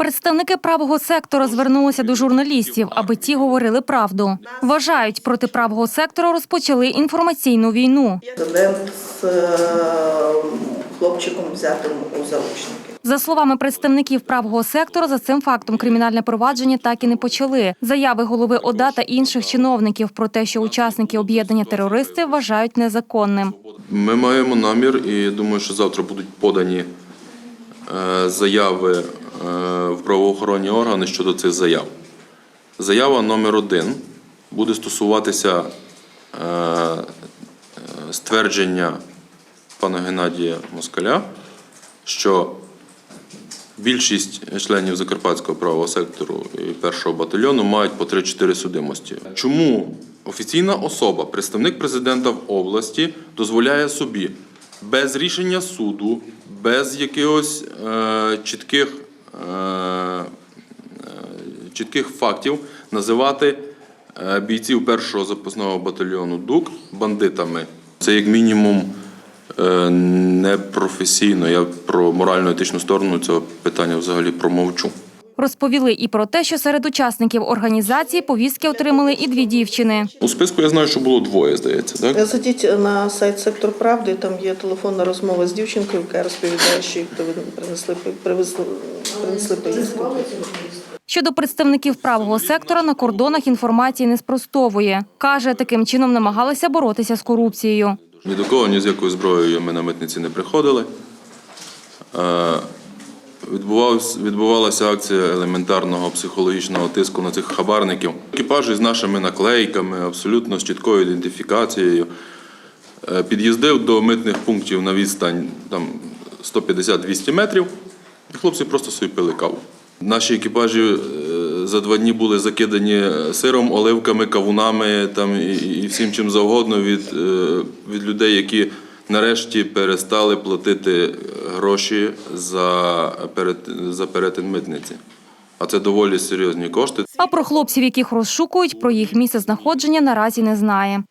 Представники правого сектору звернулися до журналістів, аби ті говорили правду. Вважають, проти правого сектору розпочали інформаційну війну. Інцидент з е, хлопчиком взятим у заручники. За словами представників правого сектору, за цим фактом кримінальне провадження так і не почали. Заяви голови ОДА та інших чиновників про те, що учасники об'єднання терористи вважають незаконним. Ми маємо намір, і думаю, що завтра будуть подані е, заяви в правоохоронні органи щодо цих заяв. Заява номер один буде стосуватися е, е, ствердження пана Геннадія Москаля, що більшість членів Закарпатського правого сектору і першого батальйону мають по 3-4 судимості. Чому офіційна особа, представник президента в області, дозволяє собі без рішення суду, без якихось е, чітких, е, е, чітких фактів називати е, бійців першого запасного батальйону ДУК бандитами? Це як мінімум е, непрофесійно. Я про морально-етичну сторону цього питання взагалі промовчу. Розповіли і про те, що серед учасників організації повістки отримали і дві дівчини. У списку я знаю, що було двоє, здається, так? Зайдіть на сайт Сектор Правди, там є телефонна розмова з дівчинкою, яка розповідає, що їй принесли, привезли, принесли поїздку. Щодо представників правого сектора на кордонах інформації не спростовує. Каже, таким чином намагалися боротися з корупцією. Ні до кого, ні з якою зброєю ми на митниці не приходили. Відбувалася акція елементарного психологічного тиску на цих хабарників. Екіпажі з нашими наклейками, абсолютно з чіткою ідентифікацією. Е, Під'їздив до митних пунктів на відстань там, 150-200 метрів, і хлопці просто собі пили каву. Наші екіпажі е, за два дні були закидані сиром, оливками, кавунами там, і, і всім чим завгодно від, е, від людей, які нарешті перестали платити гроші за, перетин, за перетин митниці. А це доволі серйозні кошти. А про хлопців, яких розшукують, про їх місце знаходження наразі не знає.